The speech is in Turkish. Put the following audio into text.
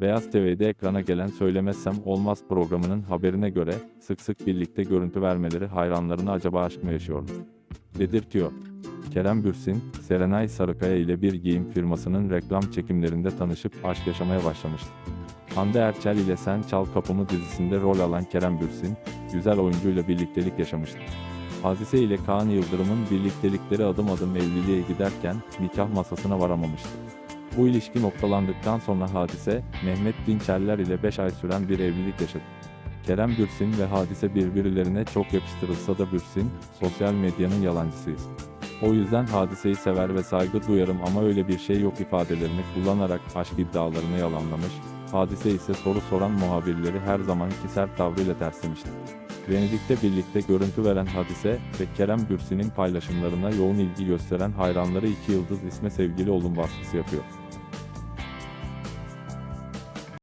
Beyaz TV'de ekrana gelen Söylemezsem Olmaz programının haberine göre, sık sık birlikte görüntü vermeleri hayranlarını acaba aşk mı yaşıyor? Dedirtiyor. Kerem Bürsin, Serenay Sarıkaya ile bir giyim firmasının reklam çekimlerinde tanışıp aşk yaşamaya başlamıştı. Hande Erçel ile Sen Çal Kapımı dizisinde rol alan Kerem Bürsin, güzel oyuncuyla birliktelik yaşamıştı. Hadise ile Kaan Yıldırım'ın birliktelikleri adım adım evliliğe giderken nikah masasına varamamıştı. Bu ilişki noktalandıktan sonra Hadise, Mehmet Dinçerler ile 5 ay süren bir evlilik yaşadı. Kerem Bürsin ve Hadise birbirlerine çok yakıştırılsa da Bürsin, sosyal medyanın yalancısıyız. O yüzden Hadise'yi sever ve saygı duyarım ama öyle bir şey yok ifadelerini kullanarak aşk iddialarını yalanlamış, Hadise ise soru soran muhabirleri her zamanki sert tavrıyla terslemişti. Venedik'te birlikte görüntü veren Hadise ve Kerem Bürsin'in paylaşımlarına yoğun ilgi gösteren hayranları iki yıldız isme sevgili olun baskısı yapıyor.